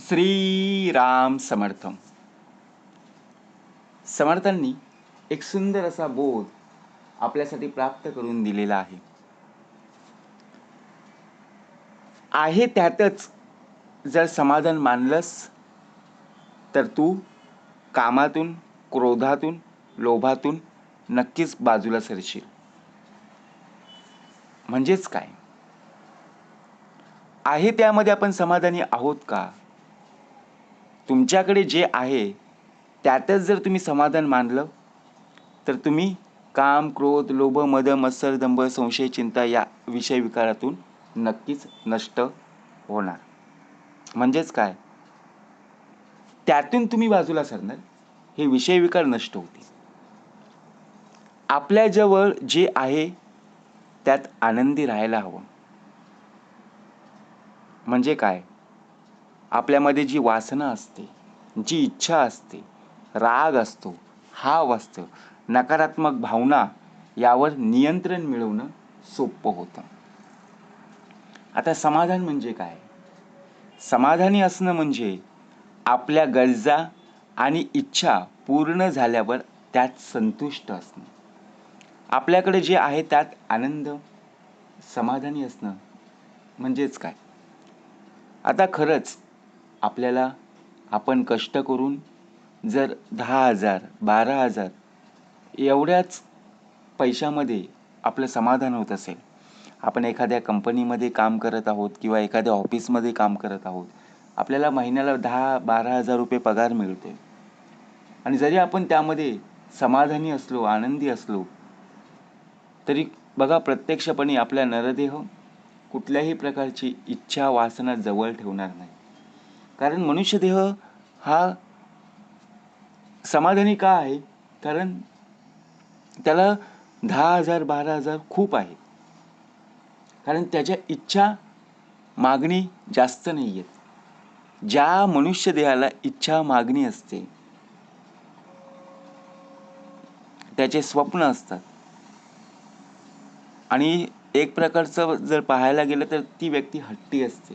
श्रीराम समर्थ समर्थांनी एक सुंदर असा बोध आपल्यासाठी प्राप्त करून दिलेला आहे. आहे त्यातच जर समाधान मानलंस तर तू कामातून क्रोधातून लोभातून नक्कीच बाजूला सरशील. म्हणजेच काय? आहे त्यामध्ये आपण समाधानी आहोत का? तुमच्याकडे जे आहे त्यातच जर तुम्ही समाधान मानलं तर तुम्ही काम क्रोध लोभ मद मत्सर दंभ संशय चिंता या विषय विकारातून नक्कीच नष्ट होणार. म्हणजेच काय? त्यातून तुम्ही बाजूला सरणार हे विषय विकार नष्ट होतील. आपल्याजवळ जे आहे त्यात आनंदी राहायला हवं. म्हणजे काय? आपल्यामध्ये जी वासना असते जी इच्छा असते राग असतो हाव असतो नकारात्मक भावना यावर नियंत्रण मिळवणं सोपं होतं. आता समाधान म्हणजे काय? समाधानी असणं म्हणजे आपल्या गरजा आणि इच्छा पूर्ण झाल्यावर त्यात संतुष्ट असणं. आपल्याकडे जे आहे त्यात आनंद समाधानी असणं म्हणजेच काय? आता खरंच आपल्याला आपण कष्ट करून जर दहा हजार बारा हजार एवढ्याच पैशामध्ये आपलं समाधान होत असेल. आपण एखाद्या कंपनीमध्ये काम करत आहोत किंवा एखाद्या ऑफिसमध्ये काम करत आहोत आपल्याला महिन्याला दहा बारा हजार रुपये पगार मिळतो. आहे आणि जरी आपण त्यामध्ये समाधानी असलो आनंदी असलो तरी बघा प्रत्यक्षपणे आपला नरदेह कुठल्याही प्रकारची इच्छा वासना जवळ ठेवणार नाही. कारण मनुष्य देह हा समाधानी का आहे? कारण त्याला दहा हजार बारा हजार खूप आहे. कारण त्याच्या इच्छा मागणी जास्त नाही आहेत ज्या मनुष्य देहाला इच्छा मागणी असते त्याचे स्वप्न असतात. आणि एक प्रकारचं जर पाहायला गेलं तर ती व्यक्ती हट्टी असते.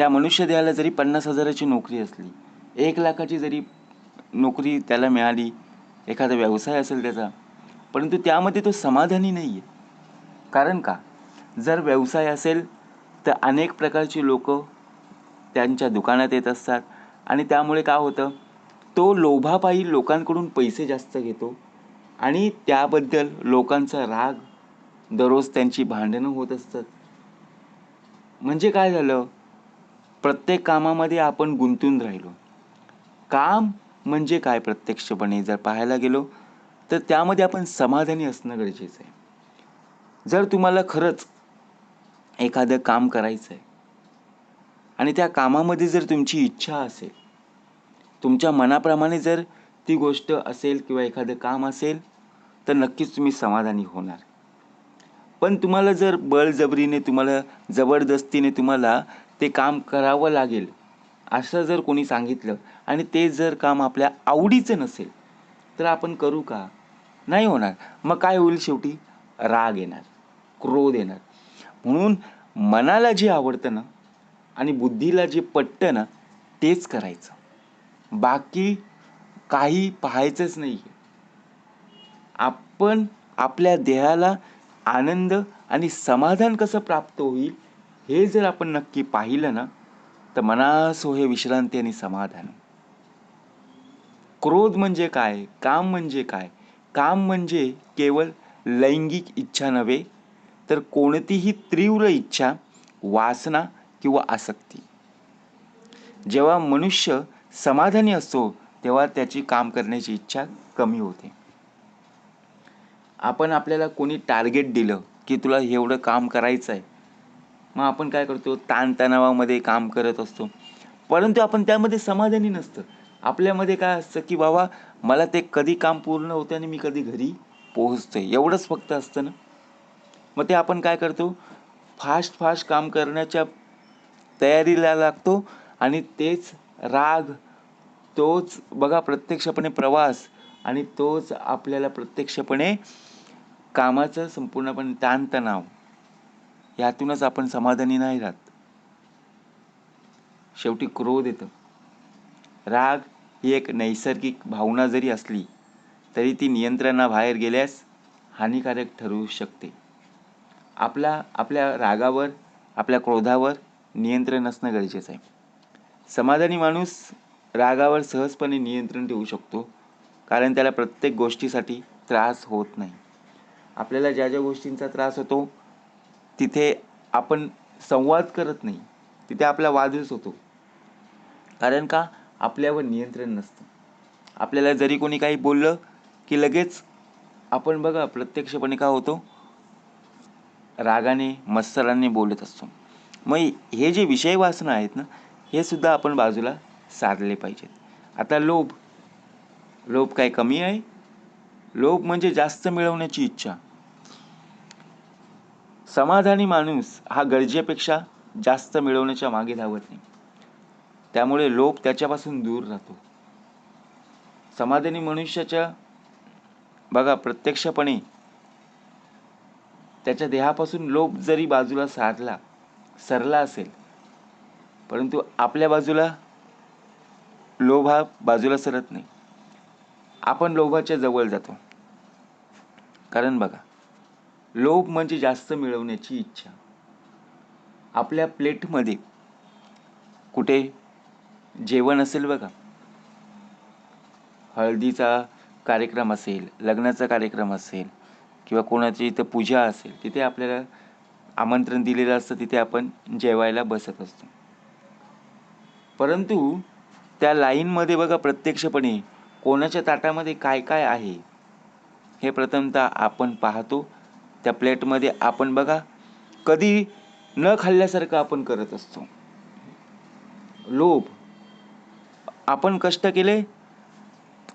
त्या मनुष्य देहाला जरी पन्नास हजाराची नोकरी असली एक लाखाची जरी नोकरी त्याला मिळाली एखादा व्यवसाय असेल त्याचा परंतु त्यामध्ये तो समाधानी नाही आहे कारण का? जर व्यवसाय असेल तर अनेक प्रकारची लोक त्यांच्या दुकानात येत असतात आणि त्यामुळे काय होतं? तो लोभापायी लोकांकडून पैसे जास्त घेतो आणि त्याबद्दल लोकांचा राग दररोज त्यांची भांडणं होत असतात. म्हणजे काय झालं? प्रत्येक कामामध्ये आपण गुंतून राहिलो. काम म्हणजे काय प्रत्यक्षपणे जर पाहायला गेलो तर त्यामध्ये आपण समाधानी असणं गरजेचं आहे. जर तुम्हाला खरंच एखादं काम करायचं आहे आणि त्या कामामध्ये जर तुमची इच्छा असेल तुमच्या मनाप्रमाणे जर ती गोष्ट असेल किंवा एखादं काम असेल तर नक्कीच तुम्ही समाधानी होणार. पण तुम्हाला जर बळजबरीने तुम्हाला जबरदस्तीने तुम्हाला ते काम करावं लागेल असं जर कोणी सांगितलं आणि ते जर काम आपल्या आवडीचं नसेल तर आपण करू का? नाही होणार. मग काय होईल शेवटी? राग येणार क्रोध येणार. म्हणून मनाला जे आवडतं ना आणि बुद्धीला जे पटतं ना तेच करायचं. बाकी काही पाहायचंच नाही आपण आपल्या देहाला आनंद आणि समाधान कसं प्राप्त होईल हे जर आपण नक्की पाहिलं ना तर मनासो हे विश्रांती आणि समाधान क्रोध म्हणजे काय? काम म्हणजे काय? काम म्हणजे केवळ लैंगिक इच्छा नव्हे तर कोणतीही तीव्र इच्छा वासना किंवा आसक्ती. जेव्हा मनुष्य समाधानी असतो तेव्हा त्याची काम करण्याची इच्छा कमी होते. आपण आपल्याला कोणी टार्गेट दिलं की तुला एवढं काम करायचं आहे मग आपण काय करतो? ताणतणावामध्ये काम करत असतो. परंतु आपण त्यामध्ये समाधानी नसतं. आपल्यामध्ये काय असतं की बाबा मला ते कधी काम पूर्ण होतं आणि मी कधी घरी पोहोचतोय. एवढंच फक्त असतं ना. मग ते आपण काय करतो? फास्ट फास्ट काम करण्याच्या तयारीला लागतो आणि तेच राग तोच बघा प्रत्यक्षपणे प्रवास आणि तोच आपल्याला प्रत्यक्षपणे कामाचं संपूर्णपणे ताणतणाव. यातूनच आपण समाधानी नाही राहत. शेवटी क्रोध येतं. राग ही एक नैसर्गिक भावना जरी असली तरी ती नियंत्रणाबाहेर गेल्यास हानिकारक ठरू शकते. आपला आपल्या रागावर आपल्या क्रोधावर नियंत्रण असणं गरजेचं आहे. समाधानी माणूस रागावर सहजपणे नियंत्रण ठेवू शकतो कारण त्याला प्रत्येक गोष्टीसाठी त्रास होत नाही. आपल्याला ज्या ज्या गोष्टींचा त्रास होतो तिथे आपण संवाद करत नाही. तिथे आपला वादच होतो. कारण का? आपल्यावर नियंत्रण नसतं. आपल्याला जरी कोणी काही बोललं की लगेच आपण बघा प्रत्यक्षपणे का होतो? रागाने मत्सराने बोलत असतो. मग हे जे विषय वासना आहेत ना हे सुद्धा आपण बाजूला सारले पाहिजेत. आता लोभ. लोभ काय कमी आहे? लोभ म्हणजे जास्त मिळवण्याची इच्छा. समाधानी माणूस हा गरजेपेक्षा जास्त मिळवण्याच्या मागे धावत नाही. त्यामुळे लोभ त्याच्यापासून दूर राहतो. समाधानी मनुष्याच्या बघा प्रत्यक्षपणे त्याच्या देहापासून लोभ जरी बाजूला सारला सरला असेल परंतु आपल्या बाजूला लोभ हा बाजूला सरत नाही. आपण लोभाच्या जवळ जातो. कारण बघा लोभ म्हणजे जास्त मिळवण्याची इच्छा. आपल्या प्लेटमध्ये कुठे जेवण असेल बघा. हळदीचा कार्यक्रम असेल लग्नाचा कार्यक्रम असेल किंवा कोणाची इथं पूजा असेल तिथे आपल्याला आमंत्रण दिलेलं असतं तिथे आपण जेवायला बसत असतो. परंतु त्या लाईनमध्ये बघा प्रत्यक्षपणे कोणाच्या ताटामध्ये काय काय आहे हे प्रथमतः आपण पाहतो. त्या प्लेटमध्ये आपण बघा कधी न खाल्ल्यासारखं आपण करत असतो. लोभ. आपण कष्ट केले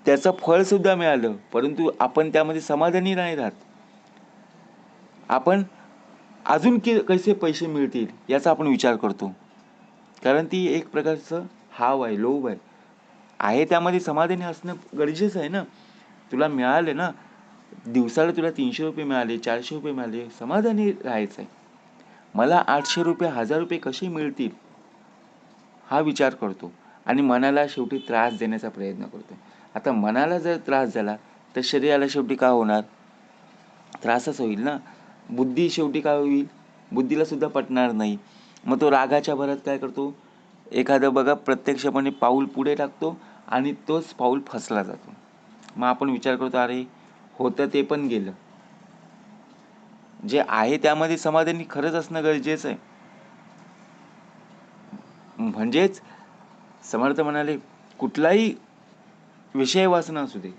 त्याचं फळसुद्धा मिळालं परंतु आपण त्यामध्ये समाधानी नाही राहत. आपण अजून के कसे पैसे मिळतील याचा आपण विचार करतो. कारण ती एक प्रकारचं हाव आहे लोभ आहे. आहे त्यामध्ये समाधानी असणं गरजेचं आहे ना. तुला मिळालं ना दिवसाला तुला तीनशे रुपये मिळाले चारशे रुपये मिळाले समाधानी राहायचं आहे मला आठशे रुपये हजार रुपये कसे मिळतील? हा विचार करतो आणि मनाला शेवटी त्रास देण्याचा प्रयत्न करतो. आता मनाला जर त्रास झाला तर शरीराला शेवटी काय होणार? त्रासच होईल ना? बुद्धी शेवटी काय होईल? बुद्धीला सुद्धा पटणार नाही. मग तो रागाच्या भरात काय करतो? एखादं बघा प्रत्यक्षपणे पाऊल पुढे टाकतो आणि तोच पाऊल फसला जातो. मग आपण विचार करतो अरे होतं ते पण गेलं. जे आहे त्यामध्ये समाधानी खरंच असणं गरजेचं आहे. म्हणजेच समर्थ म्हणाले कुठलाही विषय वाचना असू दे.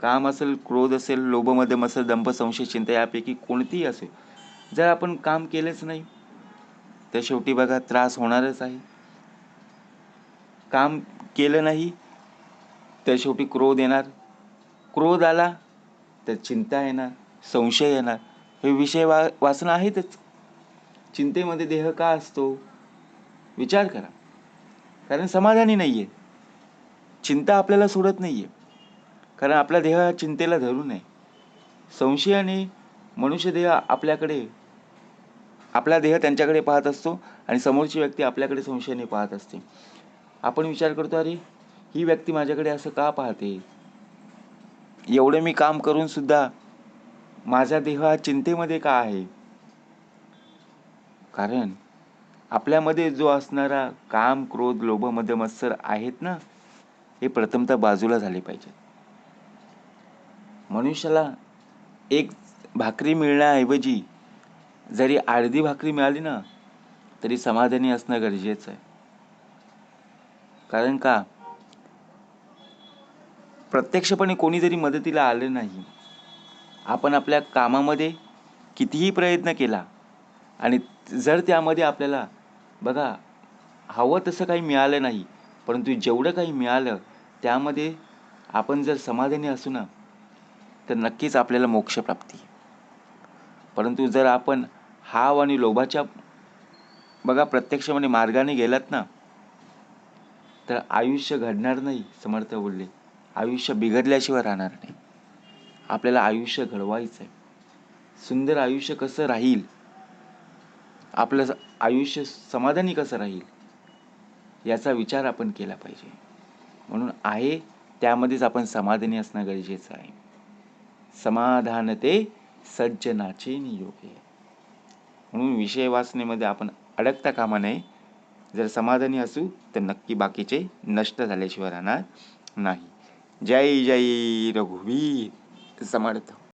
काम असेल क्रोध असेल लोभमध्ये असेल दंभ संशय चिंता यापैकी कोणतीही असेल जर आपण काम केलंच नाही तर शेवटी बघा त्रास होणारच आहे. काम केलं नाही तर शेवटी क्रोध येणार. क्रोध आला तर चिंता येणार संशय येणार. हे विषय वा वाचणं आहेतच. चिंतेमध्ये देह का असतो? विचार करा. कारण समाधानी नाही आहे चिंता आपल्याला सोडत नाही आहे कारण आपला देह हा चिंतेला धरू नये. संशयाने मनुष्य देह आपल्याकडे आपला देह त्यांच्याकडे पाहत असतो आणि समोरची व्यक्ती आपल्याकडे संशयाने पाहत असते. आपण विचार करतो अरे ही व्यक्ती माझ्याकडे असं का पाहते? एवढं मी काम करून सुद्धा माझा देह हा चिंतेमध्ये का आहे? कारण आपल्यामध्ये जो असणारा काम क्रोध लोभ मध्य मत्सर आहेत ना हे प्रथमतः बाजूला झाले पाहिजेत. मनुष्याला एक भाकरी मिळण्याऐवजी जरी अर्धी भाकरी मिळाली ना तरी समाधानी असणं गरजेचं आहे. कारण का? प्रत्यक्षपणे कोणी जरी मदतीला आलं नाही. आपण आपल्या कामामध्ये कितीही प्रयत्न केला आणि जर त्यामध्ये आपल्याला बघा हवं तसं काही मिळालं नाही परंतु जेवढं काही मिळालं त्यामध्ये आपण जर समाधानी असू ना तर नक्कीच आपल्याला मोक्षप्राप्ती परंतु जर आपण हाव आणि लोभाच्या बघा प्रत्यक्षपणे मार्गाने गेलात ना तर आयुष्य घडणार नाही समर्थ बोलले. आयुष्य बिघडल्याशिवाय राहणार नाही. आपल्याला आयुष्य घडवायचं आहे सुंदर आयुष्य कसं राहील? आपलं आयुष्य समाधानी कसं राहील? याचा विचार आपण केला पाहिजे. म्हणून आहे त्यामध्येच आपण समाधानी असणं गरजेचं आहे. समाधान ते सज्जनाचे नियोगे. म्हणून विषय वाचनेमध्ये आपण अडकता कामा नये. जर समाधानी असू तर नक्की बाकीचे नष्ट झाल्याशिवाय राहणार नाही. जय जय रघुवीर समर्थ.